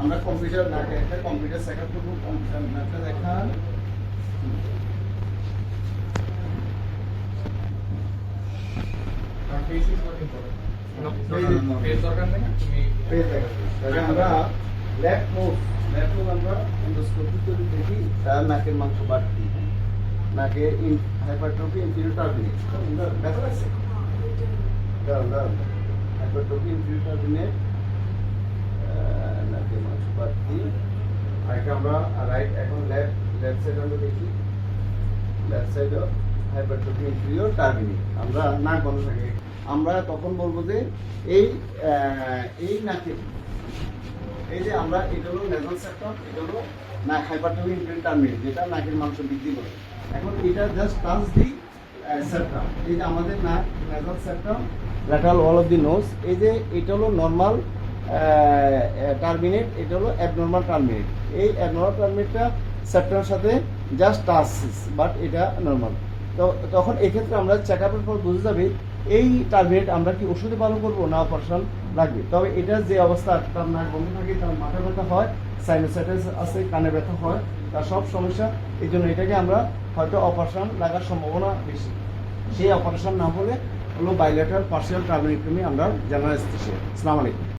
আমরা কম্পিউটার না একটা কম্পিউটার সেটআপ করব কম্পিউটার যাবেন। তাহলে আমরা লেফট মুভ লেফট মুভ আমরা এন্ডোস্কোপি দেখি তার নাকের মাংস বাড়তি। নাকে হাইপারট্রফি ইনফিরিয়র টার্বিনেট ব্যথা লাগছে হাইপারট্রফি ইনফিরিয়র টার্বিনেট নাকের মাংস বাড়তি আরেকটা আমরা রাইট এখন লেফট লেফট সাইড আমরা দেখি। লেফট সাইডও হাইপারট্রফি ইনফিরিয়র টার্বিনেট আমরা নাক বন্ধ থাকে। আমরা তখন বলব যে এই এই নাকের এই যে আমরা, এটা হলো নেজাল সেক্টর এটা হলো না হাইপারট্রফি ইনফিরিয়র টার্মিনেট যেটা নাকের মাংস বৃদ্ধি করে। এখন এটা জাস্ট টাচ দি সেপ্টাম এই যে আমাদের নাক nasal septum lateral wall of the nose এই যে এটা হলো নর্মাল টার্মিনেট এটা হলো অ্যাবনর্মাল টার্মিনেট এই অ্যাবনর্মাল টার্মিনেটটা সেপ্টামের সাথে জাস্ট টাচ বাট এটা নর্মাল তো তখন এক্ষেত্রে আমরা চেক আপের পর বুঝে যাবে, এই টার্গেট আমরা কি ওষুধে পালন করব না অপারেশন লাগবে? তবে এটা যে অবস্থা, তার নাক বন্ধ থাকে, তার মাথা ব্যথা হয় সাইনোসাইটিস আছে, কানে ব্যথা হয়, তার সব সমস্যা, এই জন্য এটাকে আমরা হয়তো অপারেশন লাগার সম্ভাবনা বেশি। সেই অপারেশন না হলে হলো বাইলেটার পার্সিয়াল টার্মিনেক্টমি আমরা জানার আসলাম আলাইকুম।